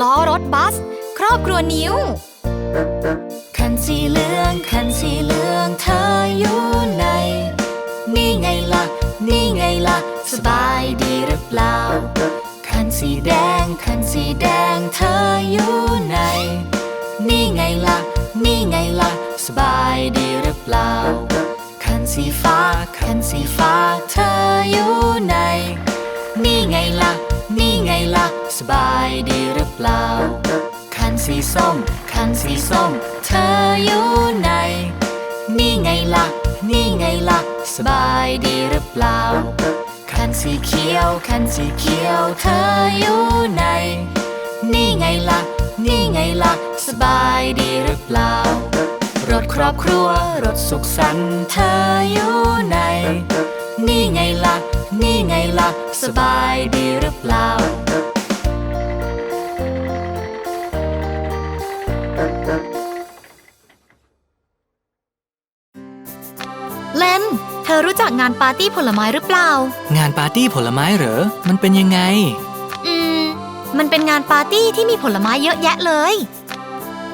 ล้อรถบัส ครอบครัวนิ้ว คันสีเหลืองคันสีเหลืองเธออยู่ไหนนี่ไงล่ะ นี่ไงล่ะ สบายดีหรือเปล่า คันสีแดงคันสีแดงเธออยู่ไหนนี่ไงล่ะ นี่ไงล่ะ สบายดีหรือเปล่า คันสีฟ้าคันสีฟ้าเธออยู่ไหนนี่ไงล่ะ นี่ไงล่ะ สบายดีหรือเปล่า คันสีส้ม คันสีส้ม เธออยู่ไหน นี่ไงล่ะ นี่ไงล่ะ สบายดีหรือเปล่า คันสีเขียว คันสีเขียว เธออยู่ไหน นี่ไงล่ะ นี่ไงล่ะ สบายดีหรือเปล่ารถครอบครัว รถสุขสันต์เธออยู่ไหน นี่ไงล่ะ นี่ไงล่ะ สบายดีหรือเปล่า เลน เธอรู้จักงานปาร์ตี้ผลไม้หรือเปล่า งานปาร์ตี้ผลไม้เหรอ มันเป็นยังไง อืม มันเป็นงานปาร์ตี้ที่มีผลไม้เยอะแยะเลย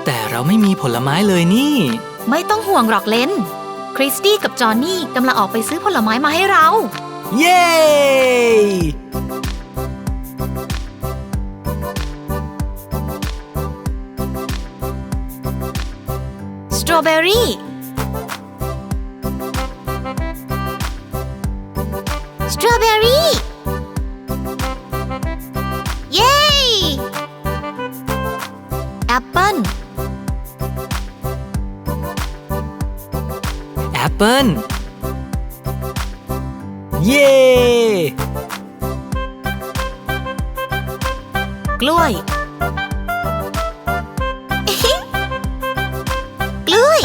แต่เราไม่มีผลไม้เลยนี่ ไม่ต้องห่วงหรอกเลน คริสตี้กับจอห์นนี่กำลังออกไปซื้อผลไม้มาให้เรา เย้ สตรอเบอรี่ สตรอเบอรี่ เย้ แอปเปิ้ล ปเปิ้ลเย้กล้วย กล้วย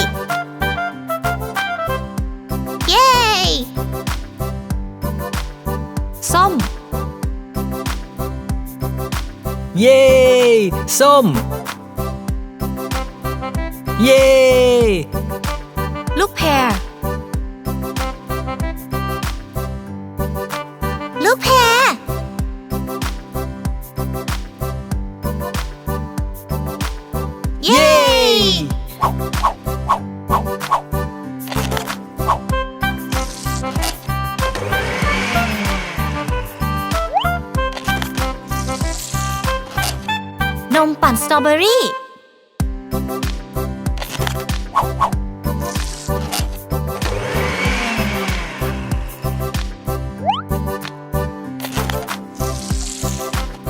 เย้ส้ม เย้ส้ม เย้ ลูกแพร นมปั่นสตรอเบอรี่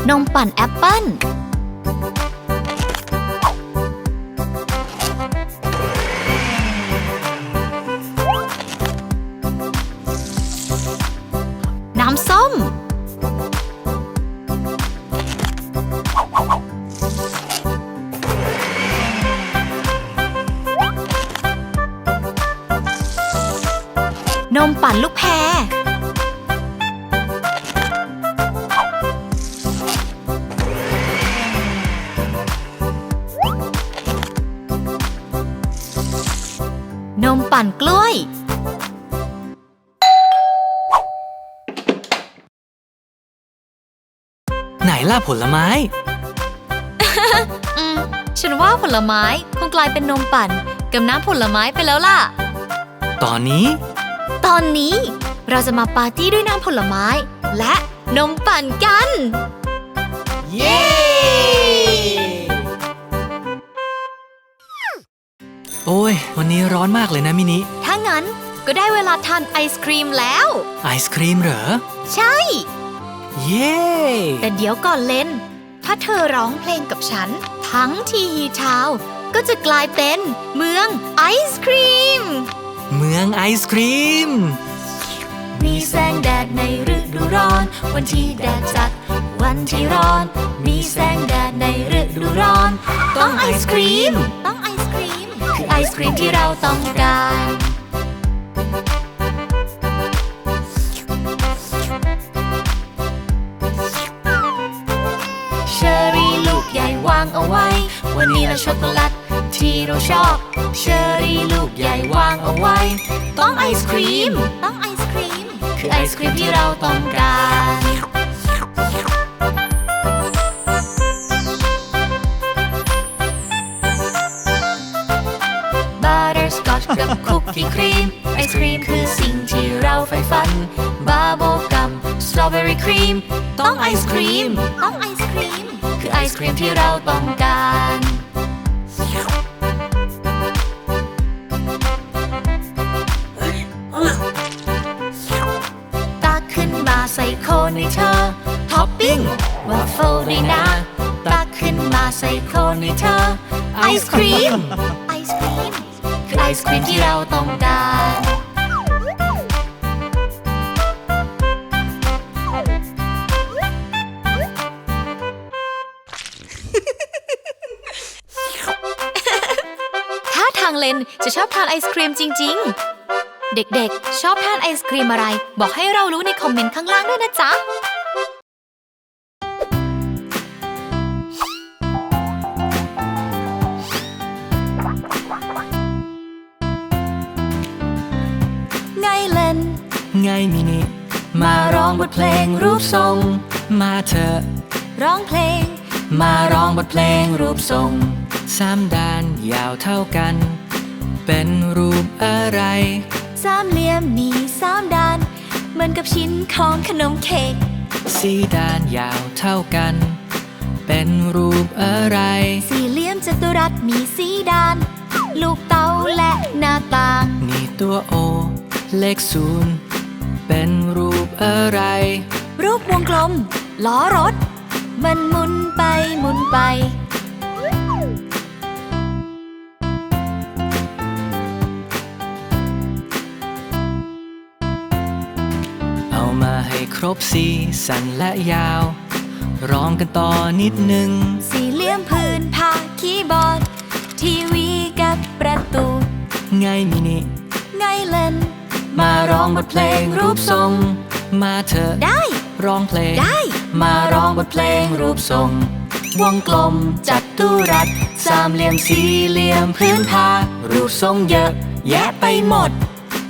นมปั่นแอปเปิ้ล ปั่นกล้วย ไหนล่ะผลไม้ อืม ฉันว่าผลไม้คงกลายเป็นนมปั่นกับน้ำผลไม้ไปแล้วล่ะ ตอนนี้ ตอนนี้เราจะมาปาร์ตี้ด้วยน้ำผลไม้ และนมปั่นกัน เย้ โอ้ย วันนี้ร้อนมากเลยนะมินิ ถ้างั้นก็ได้เวลาทานไอศครีมแล้ว ไอศครีมเหรอ ใช่ เย้ แต่เดี๋ยวก่อนเล่น ถ้าเธอร้องเพลงกับฉัน ทั้งทีฮีทาวน์ก็จะกลายเป็นเมืองไอศครีม เมืองไอศครีม มีแสงแดดในฤดูร้อน วันที่แดดจัด วันที่ร้อน มีแสงแดดในฤดูร้อน ต้องไอศครีม ศครีมที่เราต้องการ เชอรี่ลูกใหญ่วางเอาไว้ วันนี้เราช็อกโกแลตที่เราชอบ เชอรี่ลูกใหญ่วางเอาไว้ ต้องไอศครีม ต้องไอศครีม คือไอศครีมที่เราต้องการ ฟี่ครีม ไอศครีมคือสิ่งที่เราใฝ่ฝัน บาโบกับสตรอเบอรี่ครีม ต้องไอศครีม ต้องไอศครีม คือไอศครีมที่เราต้องการตาขึ้นมาใส่โคนให้เธอท็อปปิ้งวาฟเฟิลด้นะตักขึ้นมาใส่โคนให้เธอไอศครีมไอศครีม ศครีมที่เราต้องการ ถ้าทางเลนจะชอบทานไอศครีมจริง ๆ เด็กๆ ชอบทานไอศครีมอะไร บอกให้เรารู้ในคอมเมนต์ข้างล่างด้วยนะจ๊ะ ไงมินิมาร้องบทเพลงรูปทรง มาเถอะร้องเพลง มาร้องบทเพลงรูปทรงสามด้านยาวเท่ากัน เป็นรูปอะไร สามเหลี่ยมมีสามด้าน เหมือนกับชิ้นของขนมเค้กสี่ด้านยาวเท่ากัน เป็นรูปอะไร สี่เหลี่ยมจัตุรัสมีสีด้าน ลูกเต๋าและหน้าต่างนี่ตัวโอ เลขศูนย์ เป็นรูปอะไร รูปวงกลม ล้อรถ มันหมุนไปหมุนไป เอามาให้ครบสีสันและยาว ร้องกันต่อนิดหนึ่งสี่เหลี่ยมพื้นผ้าคีย์บอร์ด ทีวีกับประตู ไงมินิ ไงเล่น มาร้องบทเพลงรูปทรง มาเถอะได้ ร้องเพลงได้ มาร้องบทเพลงรูปทรง วงกลมจัตุรัส สามเหลี่ยมสี่เหลี่ยมพื้นผ้ารูปทรงเยอะแยะไปหมด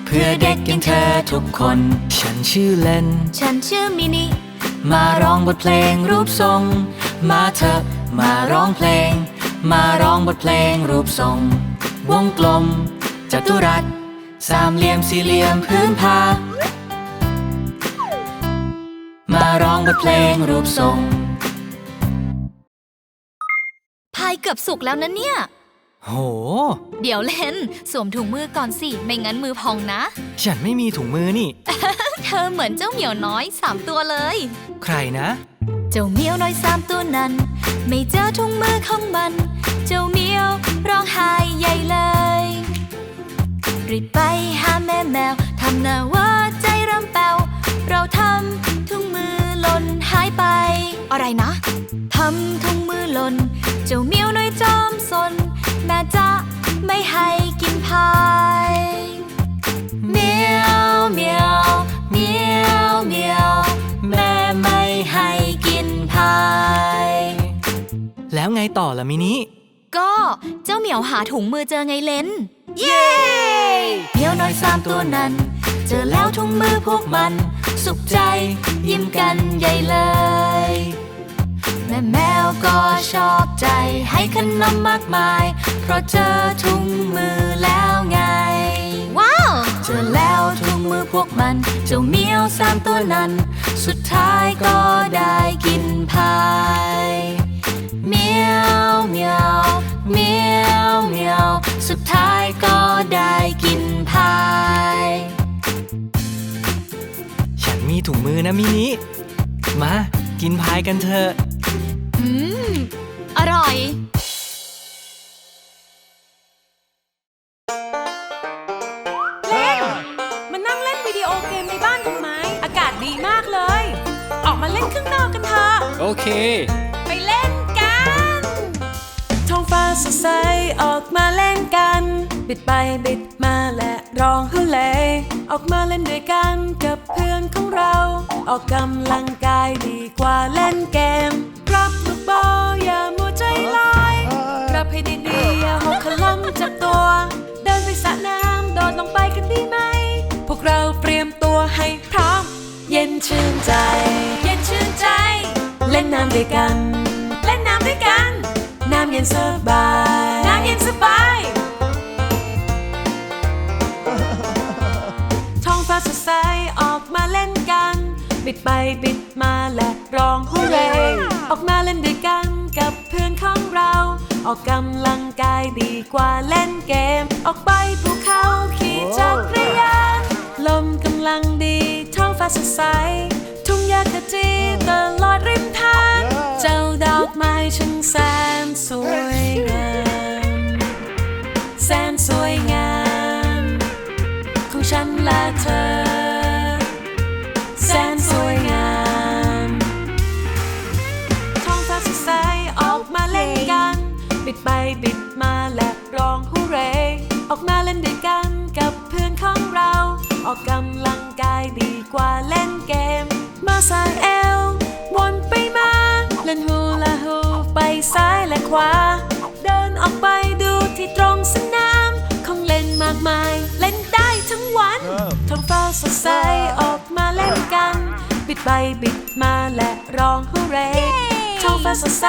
เพื่อเด็กอย่างเธอทุกคน ฉันชื่อเลนฉันชื่อมินิ มาร้องบทเพลงรูปทรง มาเถอะมาร้องเพลง มาร้องบทเพลงรูปทรง วงกลมจัตุรัส สามเหลี่ยมสี่เหลี่ยมพื้นผ้ามาร้องบทเพลงรูปทรง พายเกือบสุกแล้วนะเนี่ย โห เดี๋ยวเล่น สวมถุงมือก่อนสิ ไม่งั้นมือพองนะ ฉันไม่มีถุงมือนี่ เธอเหมือนเจ้าเหมียวน้อยสามตัวเลย ใครนะ เจ้าเหมียวน้อยสามตัวนั้น ไม่เจอถุงมือของมัน เจ้าเหมียวร้องไห้ใหญ่เลย รีบไปหาแม่แมว ทำหน้าว่าใจเริ่มแป้วเราทำถุงมือหล่นหายไป อะไรนะ ทำถุงมือหล่น เจ้าเหมียวน้อยจอมสน แม่จะไม่ให้กินพายเมียวเมียวเมียวเมียวแม่ไม่ให้กินพาย แล้วไงต่อล่ะมินิ ก็เจ้าเหมียวหาถุงมือเจอไงเลน เย้เหมียวน้อยสามตัวนั้น เจอแล้วถุงมือพวกมัน สุขใจยิ้มกันใหญ่เลย แม่แมวก็ชอบใจให้ขนมมากมาย เพราะเจอถุงมือแล้วไง ว้าว เจอแล้วถุงมือพวกมัน เจ้าเหมียวสามตัวนั้น สุดท้ายก็ได้กินพายเมียวเมียวเมียวเมียวสุดท้าย นะมินิ มา กินพายกันเถอะ อืม อร่อยมานั่งเล่นวิดีโอเกมในบ้านทำไม อากาศดีมากเลย ออกมาเล่นข้างนอกกันเถอะ โอเค ไปเล่นกัน ท้องฟ้าสดใสออกมาเล่นกัน บิดไปบิดมาและร้องฮึเล ออกมาเล่นด้วยกันกับเพื่อนของ เรา ออกกำลังกายดีกว่าเล่นเกม รับลูกบอลอย่ามัวใจลอยรับให้ดีๆอย่าหกขล้มจากตัว เดินไปสระน้ำโดดลงไปกันดีไหม พวกเราเตรียมตัวให้พร้อม เย็นชื่นใจ เย็นชื่นใจ เล่นน้ำด้วยกัน เล่นน้ำด้วยกัน น้ำเย็นสบาย น้ำเย็นสบายท้องฟ้าสดใสออกมาเล่นกัน บิดไปบิดมาและร้องฮูเร่ออกมาเล่นด้วยกันกับเพื่อนของเรา ออกกำลังกายดีกว่าเล่นเกม ออกไปภูเขาขี่จักรยานลมกำลังดีท้องฟ้าสดใส ทุ่งหญ้าขจีตลอดริมทาง เจ้าดอกไม้ช่างแสนสวยงามแสนสวยงามของฉันและเธอ ออกกำลังกายดีกว่าเล่นเกม มาสายเอววนไปมา เล่นฮูลาฮูไปซ้ายและขวา เดินออกไปดูที่ตรงสนามของเล่นมากมาย เล่นได้ทั้งวันท้องฟ้าสดใสออกมาเล่นกัน บิดไปบิดมาและร้องฮูเร่ท้องฟ้าสดใส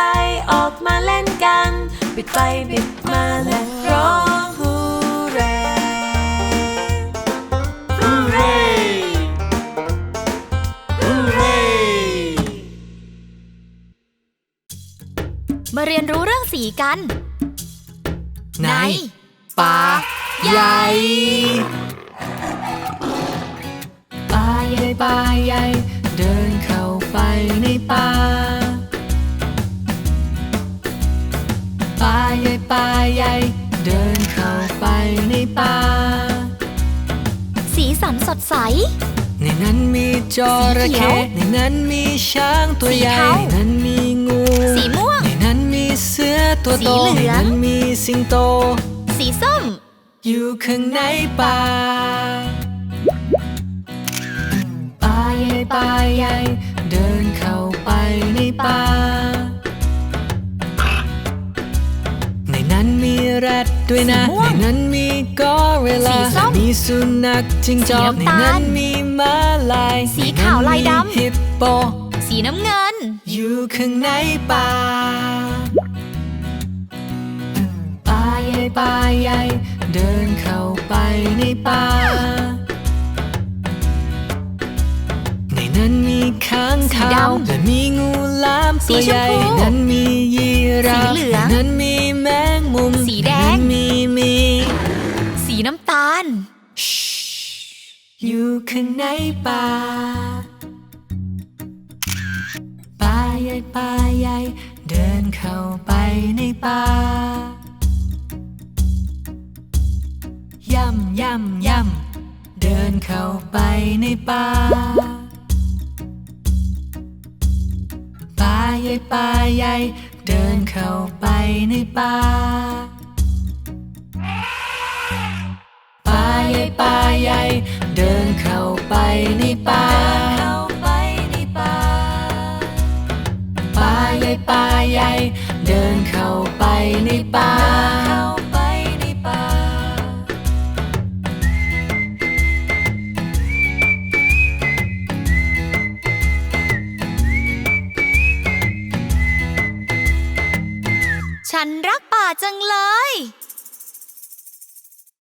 ออกมาเล่นกัน บิดไปบิดมาและร้อง มาเรียนรู้เรื่องสีกัน ในป่าใหญ่ป่าใหญ่ป่าใหญ่ เดินเข้าไปในป่าป่าใหญ่ป่าใหญ่ เดินเข้าไปในป่า สีสันสดใส ในนั้นมีจระสีเขียเข้วในนั้นมีช้างตัวสีใหญ่เทาในนั้นมีงู เสือตัวโตสีเหลืในองนั้นมีสิงโต สีส้ม อยู่ข้างในป่าป่าใหญ่ป่าใหญ่เดินเข้าไปในป่า ในนั้นมีแรดด้วยนะ สีม่วในงนั้นมีกอริลลาสีส้มมีสุนัขจิงจอก สีในน้ำตาลนั้นมีม้าลายสีขาวลายดำ ในนั้นมีฮิปโป สีน้ำเงิน อยู่ข้างในป่า มีงูหลามตัวสีชมใหญ่พูนั้นมียีราฟสีเหลืองในนั้นมีแมงมุมสีแดงในนั้นมีหมี สีน้ำตาล อยู่ข้างในป่า ป่าใหญ่ป่าใหญ่ เดินเข้าไปในป่า ย่ำย่ำย่ำเดินเข้าไปในป่าาใหญ่ป่าใหญ่เดินเข้าไปในป่าป่าใหญ่ป่าใหญ่เดินเข้าไปในป่า